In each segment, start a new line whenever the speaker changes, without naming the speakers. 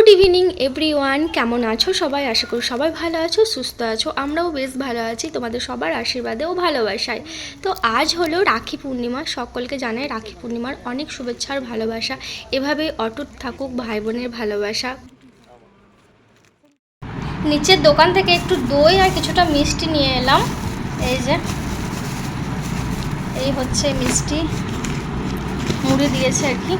Good evening every one কেমন আছো সবাই? আশা করি সবাই ভালো আছো, সুস্থ আছো, আমরাও বেশ ভালো আছি, তোমাদের সবার আশীর্বাদে ও ভালোবাসায়। তো আজ হলো রাখি পূর্ণিমা, সকলকে জানাই রাখি পূর্ণিমার অনেক শুভেচ্ছা আর ভালোবাসা। এভাবে অটুট থাকুক ভাই বোনের ভালোবাসা। নিচের দোকান থেকে একটু দই আর কিছুটা মিষ্টি নিয়ে এলাম। এই যে, এই হচ্ছে মিষ্টি। মুড়ি দিয়েছে আর কি।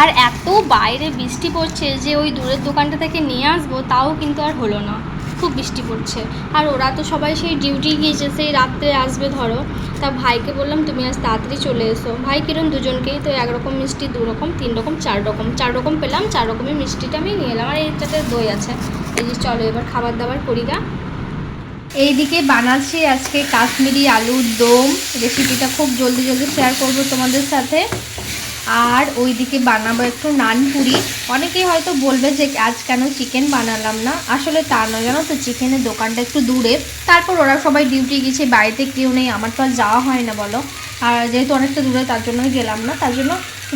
আর এত বাইরে বৃষ্টি পড়ছে যে ওই দূরের দোকানটা থেকে নিয়ে আসব, তাও কিন্তু আর হলো না। খুব বৃষ্টি পড়ছে। আর ওরা তো সবাই সেই ডিউটি গিয়েছে, সেই রাত্রে আসবে ধরো। তা ভাইকে বললাম, তুমি আজ তাড়াতাড়ি চলে এসো। ভাই কিরম দুজনকেই তো একরকম মিষ্টি দু রকম তিন রকম চার রকম চার রকম পেলাম চার রকমের মিষ্টিটা আমি নিয়ে এলাম। আর এইটাতে দই আছে। এই যে চলো এবার খাবার দাবার করি গা। এইদিকে বানাচ্ছি আজকে কাশ্মীরি আলুর দম। রেসিপিটা খুব জলদি জলদি শেয়ার করব তোমাদের সাথে। আর ওইদিকে বানাবো একটু নান পুরি। অনেকেই হয়তো বলবে যে, আজ কেন চিকেন বানালাম না? আসলে তা নয়, জানো তো চিকেনের দোকানটা একটু দূরে। তারপর ওরা সবাই ডিউটি গেছে, বাড়িতে কেউ নেই, আমার তো আর যাওয়া হয় না, বলো। আর যেহেতু অনেকটা দূরে, তার জন্যই গেলাম না, তার জন্য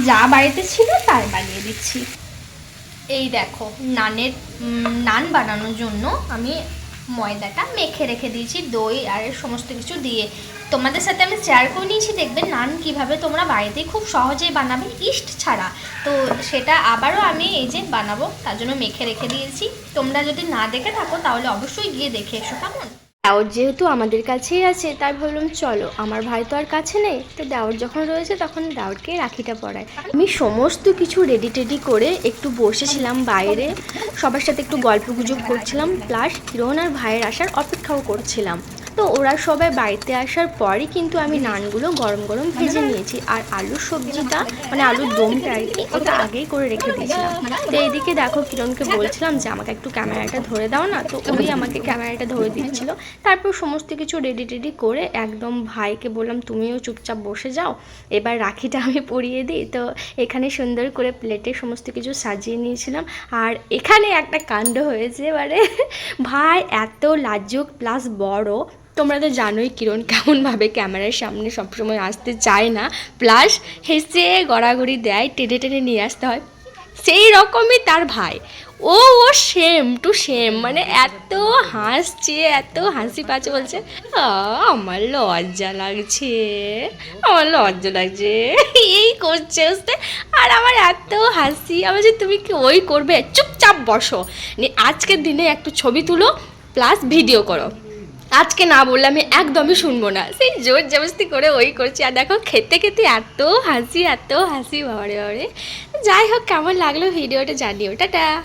যা বাড়িতে ছিল তাই বানিয়ে দিচ্ছি। এই দেখো, নানের নান বানানোর জন্য আমি ময়দাটা মেখে রেখে দিয়েছি, দই আর সমস্ত কিছু দিয়ে। তোমাদের সাথে আমি শেয়ার করে নিয়েছি, দেখবে নান কীভাবে তোমরা বাড়িতেই খুব সহজেই বানাবে ইস্ট ছাড়া। তো সেটা আবারও আমি এই যে বানাবো, তার জন্য মেখে রেখে দিয়েছি। তোমরা যদি না দেখে থাকো, তাহলে অবশ্যই গিয়ে দেখে এসো, কেমন? দেওর যেহেতু আমাদের কাছেই আছে, তাই ভাবলাম চলো, আমার ভাই তো আর কাছে নেই, তো দেওয়ার যখন রয়েছে তখন দেওয়ারকে রাখিটা পড়ায় আমি সমস্ত কিছু রেডি টেডি করে একটু বসেছিলাম বাইরে, সবার সাথে একটু গল্প গুজব করছিলাম প্লাস কিরণ আর ভাইয়ের আসার অপেক্ষাও করছিলাম। তো ওরা সবাই বাড়িতে আসার পরই কিন্তু আমি নানগুলো গরম গরম ভেজে নিয়েছি। আর আলুর সবজিটা মানে আলুর দমটা আর কি ওটা আগেই করে রেখে দিয়েছিলাম। তো এইদিকে দেখো কিরণকে বলছিলাম যে আমাকে একটু ক্যামেরাটা ধরে দাও না। তো ওই আমাকে ক্যামেরাটা ধরে দিচ্ছিল। তারপর সমস্ত কিছু রেডি টেডি করে একদম ভাইকে বললাম তুমিও চুপচাপ বসে যাও। এবার রাখিটা আমি পরিয়ে দিই। তো এখানে সুন্দর করে প্লেটে সমস্ত কিছু সাজিয়ে নিয়েছিলাম। আর এখানে একটা কাণ্ড হয়েছে এবারে। ভাই এত লাজুক প্লাস বড়। তোমরা তো জানোই কিরণ কেমনভাবে ক্যামেরার সামনে সবসময় আসতে চায় না। প্লাস হেসে গড়াগড়ি দেয় টেনে টেনে নিয়ে আসতে হয়। সেই রকমই তার ভাই। ও ও সেম টু সেম মানে এত হাসছে এত হাসি পাচ্ছে বলছে "আ, আমার লজ্জা লাগছে আমার লজ্জা লাগছে। এই করছে বুঝতে আর আমার এত হাসি আমার যে তুমি কি ওই করবে? চুপচাপ বসো। আজকের দিনে একটু ছবি তুলো প্লাস ভিডিও করো। আজকে না বললে আমি একদমই শুনব না। সেই জোর জবস্তি করে ওই করছি। আর দেখো, খেতে খেতে এত হাসি এত হাসি, বাবারে বাবারে। যাই হোক, কেমন লাগল ভিডিওটা জানিও। টাটা।